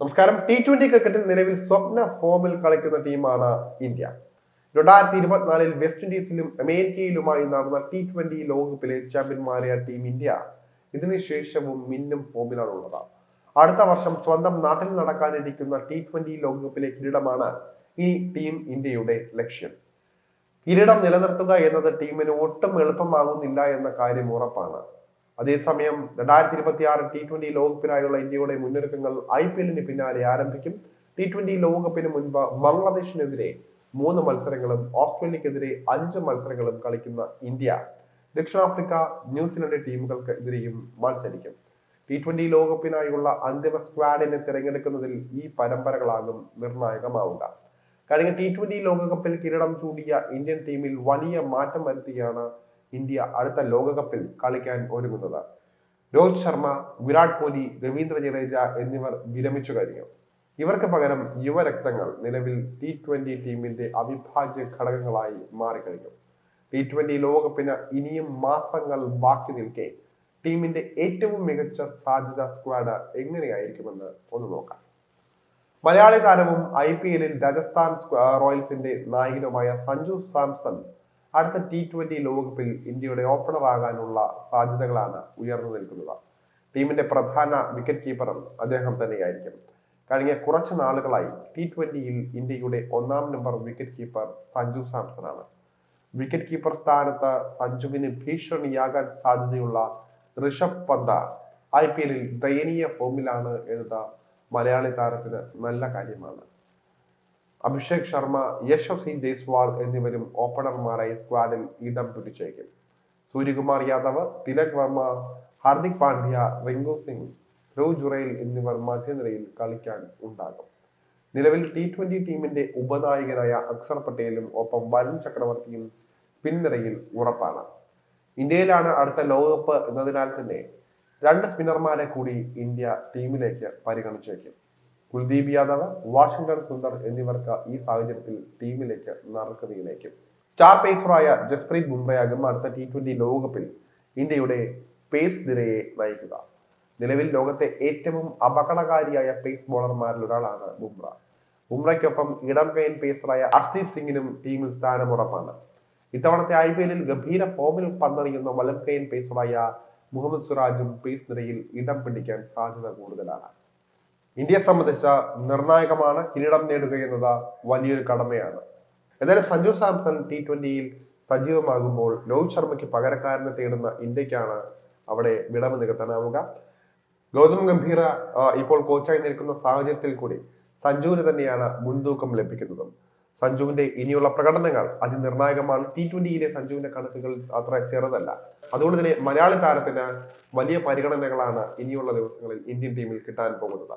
നമസ്കാരം. T twenty ക്രിക്കറ്റിൽ നിലവിൽ സ്വപ്ന ഫോമിൽ കളിക്കുന്ന ടീമാണ് ഇന്ത്യ. രണ്ടായിരത്തി ഇരുപത്തിനാലിൽ വെസ്റ്റ് ഇൻഡീസിലും അമേരിക്കയിലുമായി നടന്ന ടി ട്വന്റി ലോകകപ്പിലെ ചാമ്പ്യന്മാരായ ടീം ഇന്ത്യ. ഇതിനുശേഷവും മിന്നും ഫോമിലാണുള്ളത്. അടുത്ത വർഷം സ്വന്തം നാട്ടിൽ നടക്കാനിരിക്കുന്ന ടി ട്വന്റി ലോകകപ്പിലെ കിരീടമാണ് ഈ ടീം ഇന്ത്യയുടെ ലക്ഷ്യം. കിരീടം നിലനിർത്തുക എന്നത് ടീമിന് ഒട്ടും എളുപ്പമാകുന്നില്ല എന്ന കാര്യം ഉറപ്പാണ്. അതേസമയം രണ്ടായിരത്തി ഇരുപത്തി ആറ് ടി ട്വന്റി ലോകകപ്പിനായുള്ള ഇന്ത്യയുടെ മുന്നൊരുക്കങ്ങൾ ഐ പി എല്ലിന് പിന്നാലെ ആരംഭിക്കും. ടി ട്വന്റി ലോകകപ്പിന് മുൻപ് ബംഗ്ലാദേശിനെതിരെ മൂന്ന് മത്സരങ്ങളും ഓസ്ട്രേലിയക്കെതിരെ അഞ്ച് മത്സരങ്ങളും കളിക്കുന്ന ഇന്ത്യ. ദക്ഷിണാഫ്രിക്ക ന്യൂസിലൻഡ് ടീമുകൾക്ക് എതിരെയും മത്സരിക്കും. ടി ട്വന്റി ലോകകപ്പിനായുള്ള അന്തിമ സ്ക്വാഡിനെ തിരഞ്ഞെടുക്കുന്നതിൽ ഈ പരമ്പരകളാകും നിർണായകമാവുക. കഴിഞ്ഞ ടി ട്വന്റി ലോകകപ്പിൽ കിരീടം ചൂടിയ ഇന്ത്യൻ ടീമിൽ വലിയ മാറ്റം വരുത്തിയാണ് ഇന്ത്യ അടുത്ത ലോകകപ്പിൽ കളിക്കാൻ ഒരുങ്ങുന്നത്. രോഹിത് ശർമ്മ വിരാട് കോഹ്ലി രവീന്ദ്ര ജഡേജ എന്നിവർ വിരമിച്ചു കഴിഞ്ഞു. ഇവർക്ക് പകരം യുവരക്തങ്ങൾ നിലവിൽ ടി ട്വന്റി ടീമിന്റെ അവിഭാജ്യ ഘടകങ്ങളായി മാറിക്കഴിഞ്ഞു. ടി ട്വന്റി ലോകകപ്പിന് ഇനിയും മാസങ്ങൾ ബാക്കി നിൽക്കെ ടീമിന്റെ ഏറ്റവും മികച്ച സാധ്യത സ്ക്വാഡ് എങ്ങനെയായിരിക്കുമെന്ന് ഒന്ന് നോക്കാം. മലയാളി താരവും ഐ പി എല്ലിൽ രാജസ്ഥാൻ റോയൽസിന്റെ നായകനുമായ സഞ്ജു സാംസൺ അടുത്ത ടി ട്വന്റി ലോകകപ്പിൽ ഇന്ത്യയുടെ ഓപ്പണർ ആകാനുള്ള സാധ്യതകളാണ് ഉയർന്നു നിൽക്കുന്നത്. ടീമിന്റെ പ്രധാന വിക്കറ്റ് കീപ്പറും അദ്ദേഹം തന്നെയായിരിക്കും. കഴിഞ്ഞ കുറച്ച് നാളുകളായി ടി ട്വന്റിയിൽ ഇന്ത്യയുടെ ഒന്നാം number wicket keeper Sanju Samson ആണ് വിക്കറ്റ് കീപ്പർ സ്ഥാനത്ത് സഞ്ജുവിന് ഭീഷണിയാകാൻ സാധ്യതയുള്ള ഋഷഭ് പന്ത ഐ പി എല്ലിൽ ദയനീയ ഫോമിലാണ് എന്നത് മലയാളി താരത്തിന് നല്ല കാര്യമാണ്. അഭിഷേക് ശർമ്മ യശസ്വി ജയ്സ്വാൾ എന്നിവരും ഓപ്പണർമാരായി സ്ക്വാഡിൽ ഇടം പിടിച്ചേക്കും. സൂര്യകുമാർ യാദവ് തിലക് വർമ്മ ഹാർദിക് പാണ്ഡ്യ റിങ്കു സിംഗ് ധ്രുവ് ജുറൈൽ എന്നിവർ മധ്യനിരയിൽ കളിക്കാൻ ഉണ്ടാകും. നിലവിൽ ടി ട്വന്റി ടീമിന്റെ ഉപനായകനായ അക്സർ പട്ടേലും ഒപ്പം വരുൺ ചക്രവർത്തിയും പിൻനിരയിൽ ഉറപ്പാണ്. ഇന്ത്യയിലാണ് അടുത്ത ലോകകപ്പ് എന്നതിനാൽ തന്നെ രണ്ട് സ്പിന്നർമാരെ കൂടി ഇന്ത്യ ടീമിലേക്ക് പരിഗണിച്ചേക്കും. കുൽദീപ് യാദവ് വാഷിംഗ്ടൺ സുന്ദർ എന്നിവർക്ക് ഈ സാഹചര്യത്തിൽ ടീമിലേക്ക് നറുക്ക് സ്റ്റാർ പേസറായ ജസ്പ്രീത് ബുംറയാകും അടുത്ത ടി ട്വന്റി ലോകകപ്പിൽ ഇന്ത്യയുടെ പേസ് നിരയെ നയിക്കുക. നിലവിൽ ലോകത്തെ ഏറ്റവും അപകടകാരിയായ പേസ് ബോളർമാരിൽ ഒരാളാണ് ബുംറ. ബുംറയ്ക്കൊപ്പം ഇടം കൈൻ പേസറായ അർഷദീപ് സിംഗിനും ടീമിൽ സ്ഥാനമുറപ്പാണ്. ഇത്തവണത്തെ ഐ പി എല്ലിൽ ഗംഭീര ഫോമിൽ പന്തറിയുന്ന വലം പേസറായ മുഹമ്മദ് സിറാജും പേസ് നിരയിൽ ഇടം പിടിക്കാൻ സാധ്യത കൂടുതലാണ്. ഇന്ത്യയെ സംബന്ധിച്ച നിർണായകമാണ് കിരീടം നേടുക എന്നത് വലിയൊരു കടമയാണ്. എന്നാലും സഞ്ജു സാംസൺ ടി ട്വന്റിയിൽ സജീവമാകുമ്പോൾ രോഹിത് ശർമ്മയ്ക്ക് പകരക്കാരനെ തേടുന്ന ഇന്ത്യക്കാണ് അവിടെ വിടവ് നികത്താനാവുക. ഗൗതം ഗംഭീര ഇപ്പോൾ കോച്ചായി നിൽക്കുന്ന സാഹചര്യത്തിൽ കൂടി സഞ്ജുവിന് തന്നെയാണ് മുൻതൂക്കം ലഭിക്കുന്നതും. സഞ്ജുവിന്റെ ഇനിയുള്ള പ്രകടനങ്ങൾ അതിനിർണായകമാണ്. ടി ട്വന്റിയിലെ സഞ്ജുവിന്റെ കണക്കുകൾ അത്ര ചെറുതല്ല. അതുകൊണ്ട് തന്നെ മലയാളി താരത്തിന് വലിയ പരിഗണനകളാണ് ഇനിയുള്ള ദിവസങ്ങളിൽ ഇന്ത്യൻ ടീമിൽ കിട്ടാൻ പോകുന്നത്.